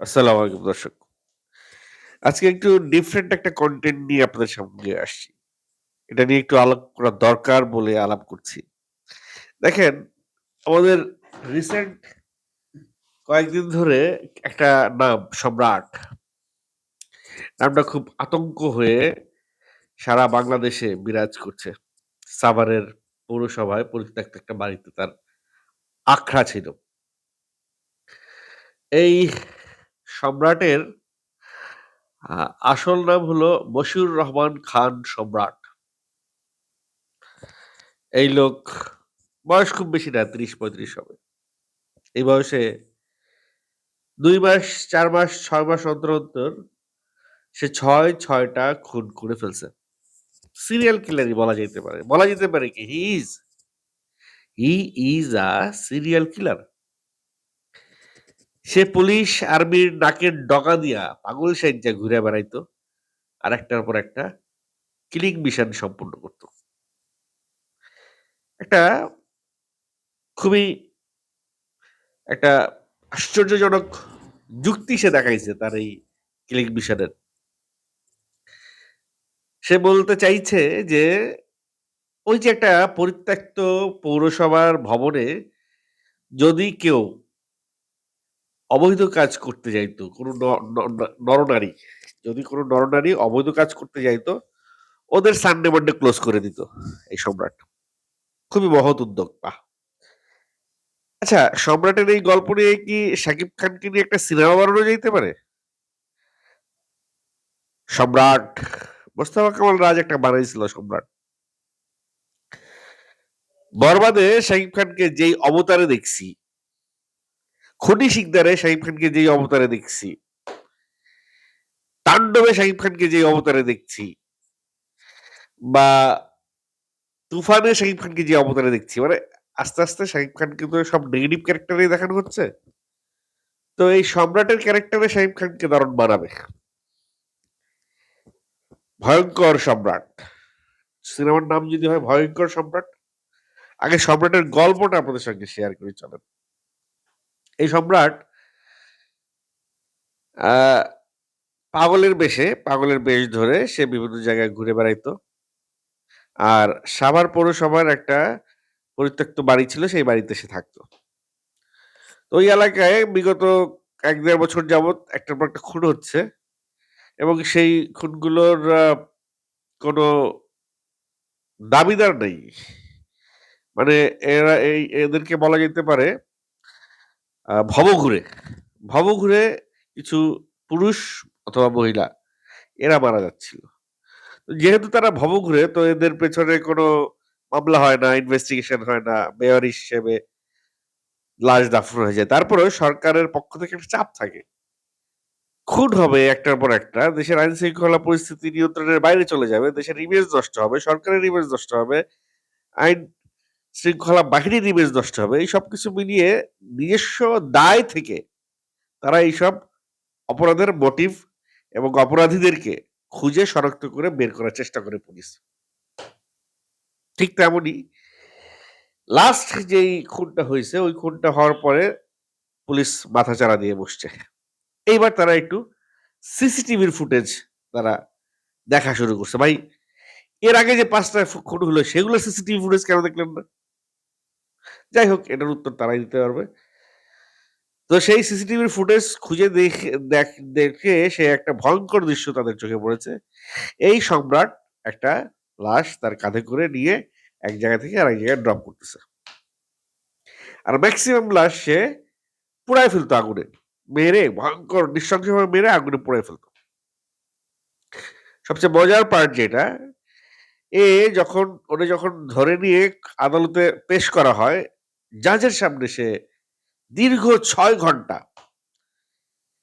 আসসালামু আলাইকুম দর্শক। আজকে একটু ডিফারেন্ট একটা কনটেন্ট নিয়ে আপনাদের সামনে আসছি। এটা নিয়ে একটু আলাপ করা দরকার বলে আলাপ করছি। দেখেন, আমাদের রিসেন্ট কয়েকদিন ধরে একটা নাম সম্রাট। নামটা খুব আতঙ্ক হয়ে সারা বাংলাদেশে বিরাজ করছে। সাভারের পৌরসভায় পরিত্যক্ত একটা বাড়িতে তার আখড়া ছিল। এই সম্রাটের আসল নাম হলো মশিউর রহমান খান সম্রাট। এই লোক বয়স খুব বেশি না ৩০-৩৫ হবে। এই বয়সে দুই মাস, চার মাস, ছয় মাস অন্তর, অন্তর সে ছয় ছয়টা খুন করে ফেলছে। সিরিয়াল কিলারই বলা যেতে পারে। বলা যেতে পারে কি he is he is a serial killer. Say police, আর্মির নাকের ডগা দিয়া পাগল সাইজ্জা ঘুরে বেড়াইতো। আর একটার পর একটা কিলিং মিশন সম্পূর্ণ করত। একটা খুবই একটা আশ্চর্যজনক যুক্তি সে দেখাইছে তার এই কিলিং মিশনের। সে বলতে চাইছে যে, ওই যে একটা পরিত্যক্ত পৌরসভার ভবনে যদি কেউ অবৈধ কাজ করতে যাইতো, কোনো ন ন নরনারী, যদি কোনো নরনারী অবৈধ কাজ করতে যাইতো, ওদের সানডে মানডে ক্লোজ করে দিত এই সম্রাট। খুবই মহৎ উদ্যোগ, বাহ! আচ্ছা, সম্রাটের এই গল্প নিয়ে কি শাকিব খানকে নিয়ে একটা সিনেমা বানানো যাইতে পারে? সম্রাট। মোস্তফা কামাল রাজ একটা বানাইছিল সম্রাট। বরবাদে শাকিব খানকে যেই অবতারে দেখছি, খুনি শিকদারে শাকিব খানকে যেই অবতারে দেখছি, তাণ্ডবে শাকিব খানকে যেই অবতারে দেখছি, বা তুফানে শাকিব খানকে যে অবতারে দেখছি, মানে আস্তে, আস্তে শাকিব খান কিন্তু সব নেগেটিভ ক্যারেক্টারেই দেখানো হচ্ছে। তো এই সম্রাটের ক্যারেক্টারে শাকিব খানকে দারুণ মানাবে। ভয়ঙ্কর সম্রাট। সিনেমার নাম যদি হয় ভয়ঙ্কর সম্রাট, আগে সম্রাটের গল্পটা আপনাদের সঙ্গে শেয়ার করে চলেন। এই সম্রাট পাগলের বেশে, পাগলের বেশ ধরে সে বিভিন্ন জায়গায় ঘুরে বেড়াইতো। আর সাভার পৌরসভার একটা পরিত্যক্ত বাড়ি ছিল, সেই বাড়িতে সে থাকতো। তো ওই এলাকায় বিগত ১-১.৫ বছর যাবৎ একটার পর একটা খুন হচ্ছে এবং সেই খুনগুলোর কোনো দাবিদার নেই। মানে এরা এই এদেরকে বলা যেতে পারে ভবঘুরে। ভবঘুরে কিছু পুরুষ অথবা মহিলা এরা মারা যাচ্ছিল। যেহেতু তারা ভবঘুরে তো এদের পেছনে কোনো মামলা হয় না, ইনভেস্টিগেশন হয় না, মেয়র হিসেবে লাশ দাফন হয়ে যায়। তারপরেও সরকারের পক্ষ থেকে একটা চাপ থাকে। খুন হবে একটার পর একটা। দেশের আইন শৃঙ্খলা পরিস্থিতি নিয়ন্ত্রণের বাইরে চলে যাবে। দেশের ইমেজ নষ্ট হবে, সরকারের ইমেজ নষ্ট হবে, আইন শৃঙ্খলা বাহিনীর ইমেজ নষ্ট হবে। এই সবকিছু মিলিয়ে নিজস্ব দায় থেকে তারা এইসব অপরাধের মোটিভ এবং অপরাধীদেরকে খুঁজে শনাক্ত করে বের করার চেষ্টা করে পুলিশ। ঠিক তেমনই লাস্ট যেই খুনটা হয়েছে, ওই খুনটা হওয়ার পরে পুলিশ মাথাচাড়া দিয়ে বসছে। এইবার তারা একটু সিসিটিভির ফুটেজ তারা দেখা শুরু করছে। ভাই, এর আগে যে ৫ টা ফু খুন হলো, সেগুলো সিসিটিভি ফুটেজ কেন দেখলেন না? যাই হোক এটার উত্তর তারাই দিতে পারবে। তো সেই সিসিটিভির ফুটেজ খুঁজে দেখে সে একটা ভয়ঙ্কর দৃশ্য তাদের চোখে পড়েছে। এই সম্রাট একটা লাশ তার কাঁধে করে নিয়ে এক জায়গা থেকে আরেক জায়গায় ড্রপ করতেছে। আর ম্যাক্সিমাম লাশ সে পুড়ায় ফেলতো আগুনে। মেরে ভয়ঙ্কর নৃশংসভাবে মেরে আগুনে পুড়ায় ফেলতো সবচেয়ে মজার পার্ট যেটা, এ যখন ওরে যখন ধরে নিয়ে আদালতে পেশ করা হয়, জাজের সামনে সে দীর্ঘ ৬ ঘণ্টা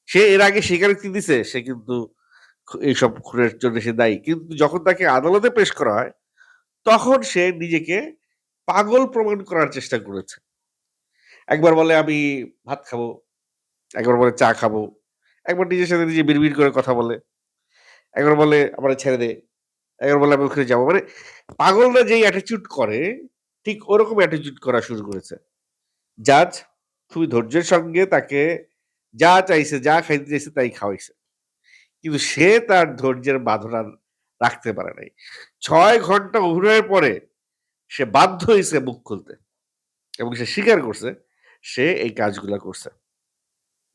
সে এর আগে স্বীকারোক্তি দিছে সে কিন্তু এইসব খুনের জন্য সে দায়ী। কিন্তু যখন তাকে আদালতে পেশ করা হয়, তখন সে নিজেকে পাগল প্রমাণ করার চেষ্টা করেছে। একবার বলে আমি ভাত খাব, একবার বলে চা খাব, একবার নিজের সাথে নিজে বিড়বিড় করে কথা বলে, একবার বলে আমারে ছেড়ে দে, একবার বলে আমি ওখানে যাব। মানে পাগলরা যেই অ্যাটিটিউড করে, ঠিক ওরকম অ্যাটিটিউড করা শুরু করেছে। জাজ খুবই ধৈর্যের সঙ্গে তাকে যা চাইছে যা খাইতে চাইছে তাই খাওয়াইছে কিন্তু সে তার ধৈর্যের বাঁধনা রাখতে পারে নাই ছয় ঘণ্টা অভিনয়ের পরে সে বাধ্য হয়েছে মুখ খুলতে এবং সে স্বীকার করছে সে এই কাজগুলা করছে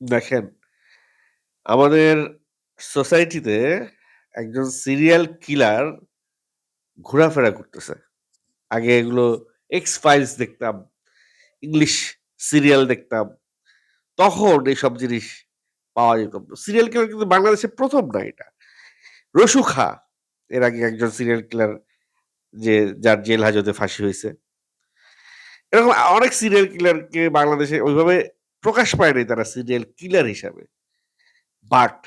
দেখেন আমাদের সোসাইটিতে একজন সিরিয়াল কিলার ঘোরাফেরা করতেছে। আগে এগুলো এক্স ফাইলস দেখতাম ইংলিশ সিরিয়াল দেখতাম, তখন এইসব জিনিস পাওয়া যেত। সিরিয়াল কিলার কিন্তু বাংলাদেশে প্রথম না এটা। রসু খা, এর আগে একজন সিরিয়াল কিলার যে, যার জেল হাজতে ফাঁসি হয়েছে। এরকম অনেক সিরিয়াল কিলারকে বাংলাদেশে ওইভাবে প্রকাশ পায়নি তারা সিরিয়াল কিলার হিসাবে। বাট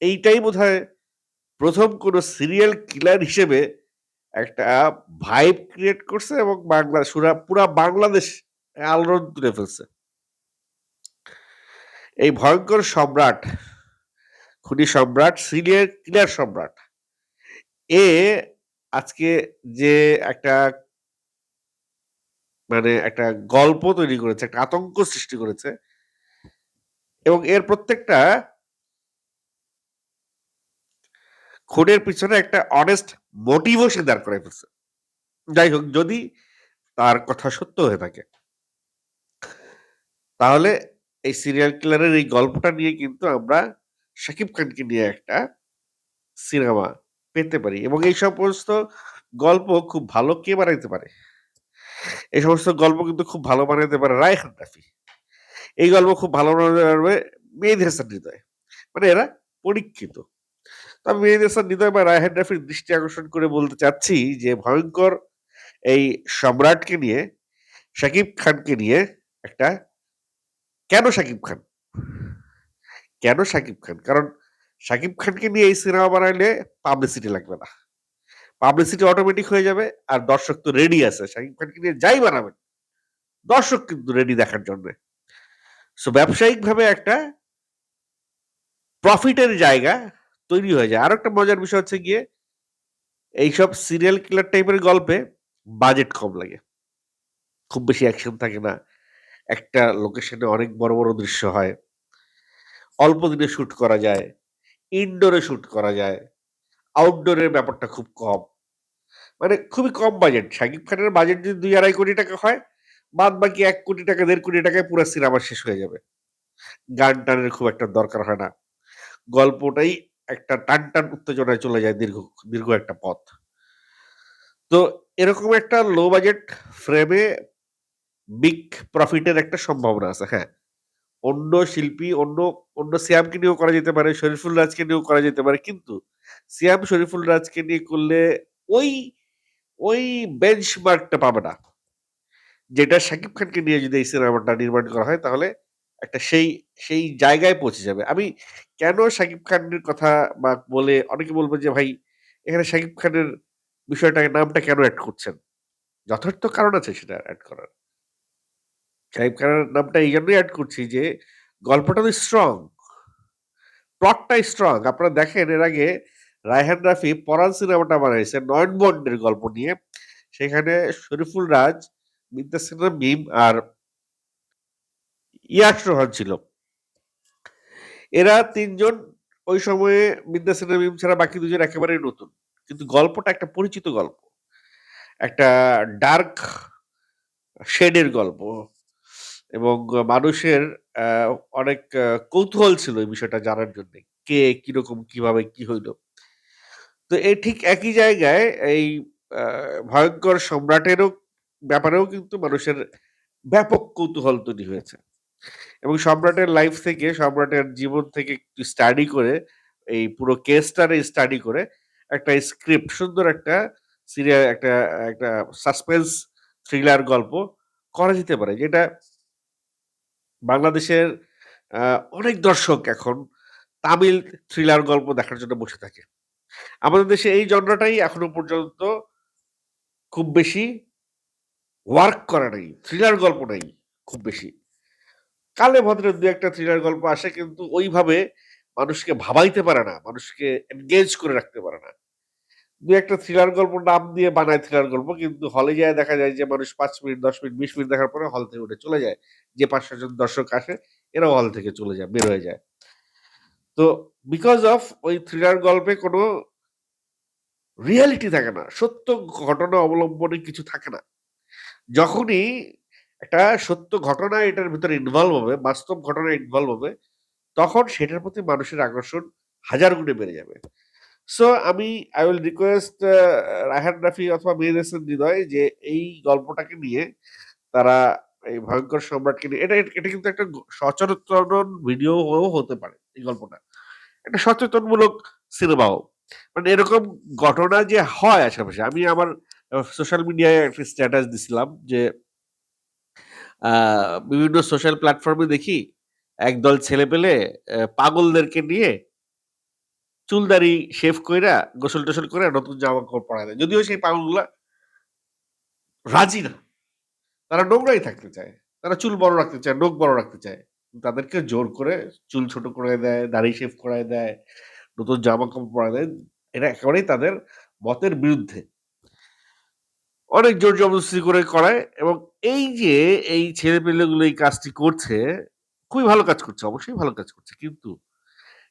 এইটাই বোধ হয় প্রথম কোন সিরিয়াল কিলার হিসেবে একটা ভাইব ক্রিয়েট করছে এবং বাংলা সুরা, পুরা বাংলাদেশ আলোড়ন তুলে ফেলছে। এই ভয়ঙ্কর সম্রাট, খুনি সম্রাট সিরিয়াল কিলার সম্রাট, এ আজকে যে একটা মানে একটা গল্প তৈরি করেছে, একটা আতঙ্ক সৃষ্টি করেছে এবং এর প্রত্যেকটা খুনের পিছনে একটা অনেস্ট মোটিভও সে দাঁড় করাই ফেলছে। যাই হোক, যদি তার কথা সত্য হয়ে থাকে, তাহলে এই সিরিয়াল কিলারের এই গল্পটা নিয়ে কিন্তু আমরা শাকিব খানকে নিয়ে একটা সিনেমা পেতে পারি এবং এই সমস্ত গল্প খুব ভালো কে বানাইতে পারে? এই সমস্ত গল্প কিন্তু খুব ভালো বানাইতে পারে রায়হান রাফি এই গল্প খুব ভালো বানাতে পারবে হাসান হৃদয়। মানে এরা পরীক্ষিত। তবে মেহেদি হাসান হৃদয় বা রায়হান রাফির দৃষ্টি আকর্ষণ করে বলতে চাচ্ছি যে ভয়ঙ্কর এই সম্রাটকে নিয়ে, শাকিব খানকে নিয়ে একটা কেন শাকিব খান? কেন শাকিব খান? কারণ শাকিব খানকে নিয়ে এই সিনেমা বানাইলে পাবলিসিটি লাগবে না। পাবলিসিটি অটোমেটিক হয়ে যাবে আর দর্শক তো রেডি আছে। শাকিব খানকে নিয়ে যাই বানাবেন, দর্শক কিন্তু রেডি দেখার জন্য। সো ব্যবসায়িক ভাবে একটা প্রফিটের জায়গা তৈরি হয়ে যায়। আর একটা মজার বিষয় হচ্ছে গিয়ে, এইসব সিরিয়াল কিলার টাইপের গল্পে বাজেট কম লাগে। খুব বেশি অ্যাকশন থাকে না। একটা লোকেশনে অনেক বড় বড় দৃশ্য হয়। অল্প দিনে শ্যুট করা যায়। ইনডোরে শ্যুট করা যায়। আউটডোরের ব্যাপারটা খুব কম। মানে খুবই কম বাজেট শাকিব খানের বাজেট যদি দুই আড়াই কোটি টাকা হয়, বাদ বাকি এক কোটি টাকা, দেড় কোটি টাকায় পুরো সিনেমা শেষ হয়ে যাবে। গান টানের খুব একটা দরকার হয় না। গল্পটাই একটা টান টান উত্তেজনায় চলে যায় দীর্ঘ দীর্ঘ একটা পথ। তো এরকম একটা লো বাজেট ফ্রেমে বিগ প্রফিটের একটা সম্ভাবনা আছে হ্যাঁ। অন্য শিল্পী, অন্য অন্য সিয়ামকে নিয়েও করা যেতে পারে, শরীফুল রাজকে নিয়েও করা যেতে পারে, কিন্তু সিয়াম শরীফুল রাজকে নিয়ে করলে ওই ওই বেঞ্চমার্কটা পাবে না। যেটা শাকিব খানকে নিয়ে যদি এই সিনেমাটা নির্মাণ করা হয়, তাহলে একটা সেই সেই জায়গায় পৌঁছে যাবে। আমি কেন শাকিব খানের কথা বা বলে অনেকে বলব যে, ভাই, এখানে শাকিব খানের বিষয়টা নামটা কেন অ্যাড করছেন? যথার্থ কারণ আছে সেটা অ্যাড করার। শাকিব খানের নামটা এই জন্যই অ্যাড করছি যে, গল্পটা তো স্ট্রং প্লটটা স্ট্রং আপনারা দেখেন, এর আগে রায়হান রাফি পরান সিনেমাটা বানাইছে নয়ন বন্ডের গল্প নিয়ে। সেখানে শরীফুল রাজ বিদ্যাসেনা মিম আর ইয়াস রোহান ছিল। এরা তিনজন ওই সময়ে বিদ্যাসেনা মিম ছাড়া বাকি দুজন একেবারে নতুন। কিন্তু গল্পটা একটা পরিচিত গল্প। একটা ডার্ক শেডের গল্প। এবং মানুষের অনেক কৌতূহল ছিল এই বিষয়টা জানার জন্য। কে কীরকম, কীভাবে, কি হইল? তো এই ঠিক একই জায়গায় এই ভয়ঙ্কর সম্রাটেরও ব্যাপারেও কিন্তু মানুষের ব্যাপক কৌতূহল তৈরি হয়েছে। এবং সম্রাটের লাইফ থেকে, সম্রাটের জীবন থেকে একটু স্টাডি করে, এই পুরো কেসটারে স্টাডি করে একটা স্ক্রিপ্ট সুন্দর একটা সিরিয়াল একটা একটা সাসপেন্স থ্রিলার গল্প করা যেতে পারে, যেটা বাংলাদেশের অনেক দর্শক এখন তামিল থ্রিলার গল্প দেখার জন্য বসে থাকে। আমাদের দেশে এই জনরাটাই এখনও পর্যন্ত খুব বেশি ওয়ার্ক করা নেই থ্রিলার গল্প নেই খুব বেশি। কালে ভদ্রের দু একটা থ্রিলার গল্প আসে কিন্তু ওইভাবে মানুষকে ভাবাইতে পারে না মানুষকে এনগেজ করে রাখতে পারে না দু একটা থ্রিলার গল্প নাম দিয়ে বানায় থ্রিলার গল্প কিন্তু হলে যায় দেখা যায় যে মানুষ পাঁচ মিনিট দশ মিনিট বিশ মিনিট দেখার পরে হল থেকে উঠে চলে যায় যে পাঁচ ছজন দর্শক আসে এরাও হল থেকে চলে যায়, বের হয়ে যায়। তো বিকজ অফ ওই থ্রিলার গল্পে কোনো রিয়ালিটি থাকে না। সত্য ঘটনা অবলম্বনে কিছু থাকে না। যখনই একটা সত্য ঘটনা এটার ভিতরে ইনভলভ হবে, বাস্তব ঘটনা ইনভলভ হবে, তখন সেটার প্রতি মানুষের আকর্ষণ হাজার গুণে বেড়ে যাবে। সো আমি I will request a Raihan Rafi অথবা মেহের হাসান হৃদয় যে এই গল্পটাকে নিয়ে তারা এই ভয়ঙ্কর সম্রাটকে নিয়ে এটা এটা কিন্তু একটা সচেতন ভিডিও হতে পারে এই গল্পটা। একটা সচেতনমূলক সিনেমাও। মানে এরকম ঘটনা যে হয় আশেপাশে। আমি আমার সোশ্যাল মিডিয়ায় একটা স্ট্যাটাস দিছিলাম যে বিভিন্ন সোশ্যাল প্ল্যাটফর্মে দেখি একদল ছেলে পেলে পাগলদেরকে নিয়ে চুল-দাড়ি শেভ কইরা, গোসল-টোসল করে নতুন জামা-কাপড় পরায় দেয়। যদিও সেই পাগলগুলা রাজি না। তারা নোংরাই থাকতে চায়। তারা চুল বড় রাখতে চায়, নখ বড় রাখতে চায়। তাদেরকে জোর করে চুল ছোট করে দেয়, দাড়ি শেভ করায় দেয়, নতুন জামা-কাপড় পরায় দেয়। এটা একেবারেই তাদের মতের বিরুদ্ধে। অনেক জোর জবরদস্তি করে করায় এবং এই যে এই ছেলেপেলেগুলো এই কাজটি করছে, খুবই ভালো কাজ করছে। অবশ্যই ভালো কাজ করছে। কিন্তু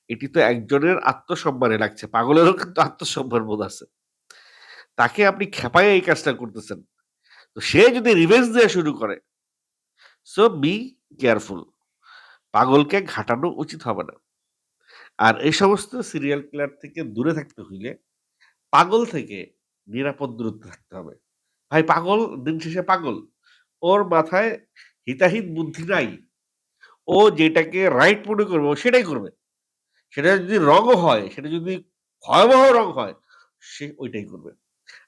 এটি তো একজনের আত্মসম্মানে লাগছে। পাগলেরও কিন্তু আত্মসম্মান বোধ আছে। তাকে আপনি খেপাইয়া এই কাজটা করতেছেন। তো সে যদি রিভেঞ্জ দেওয়া শুরু করে, সো বি কেয়ারফুল। পাগলকে ঘাটানো উচিত হবে না। আর এই সমস্ত সিরিয়াল কিলার থেকে দূরে থাকতে হইলে পাগল থেকে নিরাপদ দূরত্ব থাকতে হবে। ভাই পাগল দিন শেষে পাগল। ওর মাথায় হিতাহিত বুদ্ধি নাই। ও যেটাকে রাইট মনে করবে ও সেটাই করবে। সেটা যদি রংও হয়, সেটা যদি ভয়াবহ রং হয়, সে ওইটাই করবে।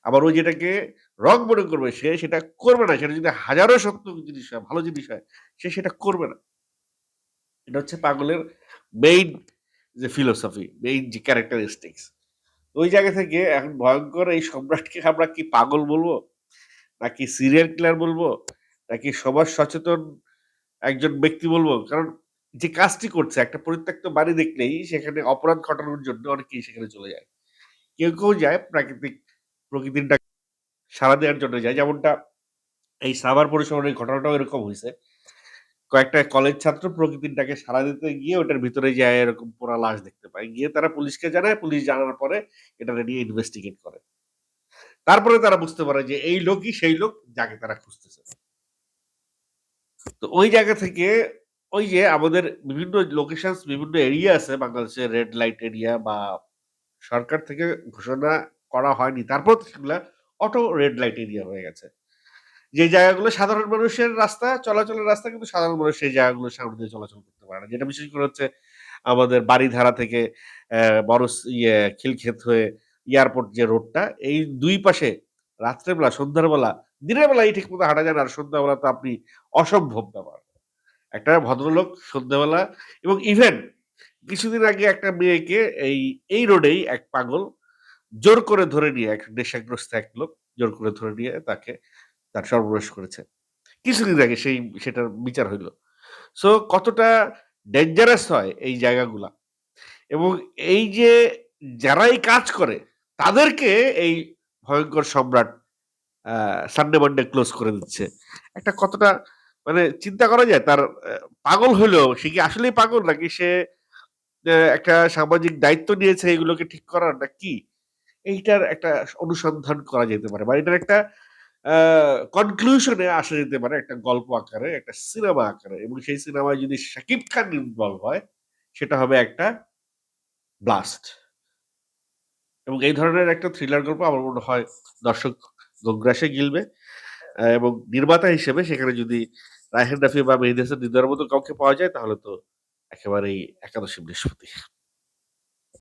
আবার ও যেটাকে রং মনে করবে সে সেটা করবে না। সেটা যদি হাজারো সত্য জিনিস হয়, ভালো জিনিস হয়, সে সেটা করবে না। এটা হচ্ছে পাগলের মেইন যে ফিলোসফি, মেইন যে ক্যারেক্টারিস্টিক্স ওই জায়গা থেকে এখন ভয়ঙ্কর এই সম্রাটকে আমরা কি পাগল বলব? নাকি সিরিয়াল কিলার বলব? নাকি সমাজ সচেতন একজন ব্যক্তি বলব? কারণ যে কাজটি করছে একটা পরিত্যক্ত বাড়ি দেখলেই সেখানে অপরাধ ঘটানোর জন্য অনেকেই সেখানে চলে যায়। কেউ, কেউ যায় প্রাকৃতিক প্রকৃতির ডাকে সাড়া দেওয়ার জন্য যায়। যেমনটা এই সাভার পরিসরের ঘটনাটাও এরকম হয়েছে কয়েকটা কলেজ ছাত্র প্রকৃতির ডাকে সাড়া দিতে গিয়ে ওটার ভিতরে যায় এরকম পোড়া লাশ দেখতে পায়। গিয়ে তারা পুলিশকে জানায়, পুলিশ জানার পরে এটাকে নিয়ে ইনভেস্টিগেট করে। তারপরে তারা বুঝতে পারে যে এই লোকই সেই লোক যাকে তারা খুঁজতেছে। তো ওই জায়গা থেকে ওই যে আমাদের বিভিন্ন লোকেশনস বিভিন্ন এরিয়া আছে বাংলাদেশের রেড লাইট এরিয়া বা সরকার থেকে ঘোষণা করা হয়নি। তারপর সেগুলা অটো রেড লাইট এরিয়া হয়ে গেছে। যে জায়গাগুলো সাধারণ মানুষের রাস্তা, চলাচলের রাস্তা কিন্তু সাধারণ মানুষ সেই জায়গাগুলো সামনে দিয়ে চলাচল করতে পারে না। যেটা বিশেষ করে হচ্ছে আমাদের বারিধারা থেকে বড় ইয়ে খিলক্ষেত হয়ে এয়ারপোর্ট যে রোডটা, এই দুই পাশে রাত্রেবেলা, সন্ধ্যার বেলা, দিনের বেলায় ঠিকমতো হাঁটা যায় না। আর সন্ধ্যাবেলা তো আপনি অসম্ভব ব্যাপার। একটা ভদ্রলোক সন্ধ্যাবেলা এবং ইভেন কিছুদিন আগে একটা মেয়েকে এই, এই রোডেই এক পাগল জোর করে ধরে নিয়ে এক নেশাগ্রস্ত এক লোক জোর করে ধরে নিয়ে তাকে তার সর্বনাশ করেছে। কিছুদিন আগে সেই সেটার বিচার হইল। সো কতটা ডেঞ্জারাস হয় এই জায়গাগুলা। এবং এই যে যারা এই কাজ করে তাদেরকে এই ভয়ঙ্কর সম্রাট সানডে মানডে ক্লোজ করে দিচ্ছে। একটা কতটা মানে চিন্তা করা যায় তার পাগল হলেও সে কি আসলেই পাগল নাকি সে একটা সামাজিক দায়িত্ব নিয়েছে এগুলোকে ঠিক করার না কি? এইটার একটা অনুসন্ধান করা যেতে পারে বা এটার একটা কনক্লুশন আসা যেতে পারে একটা গল্প আকারে, একটা সিনেমা আকারে এবং সেই সিনেমায় যদি শাকিব খান ইনভলভ হয় সেটা হবে একটা ব্লাস্ট। এবং এই ধরনের একটা থ্রিলার গল্প আমার মনে হয় দর্শক গোগ্রাসে গিলবে। এবং নির্মাতা হিসেবে সেখানে যদি রায়হান রাফি বা মেহিদাসের হৃদয়ের মতো কাউকে পাওয়া যায়, তাহলে তো একেবারেই একাদশী বৃহস্পতি।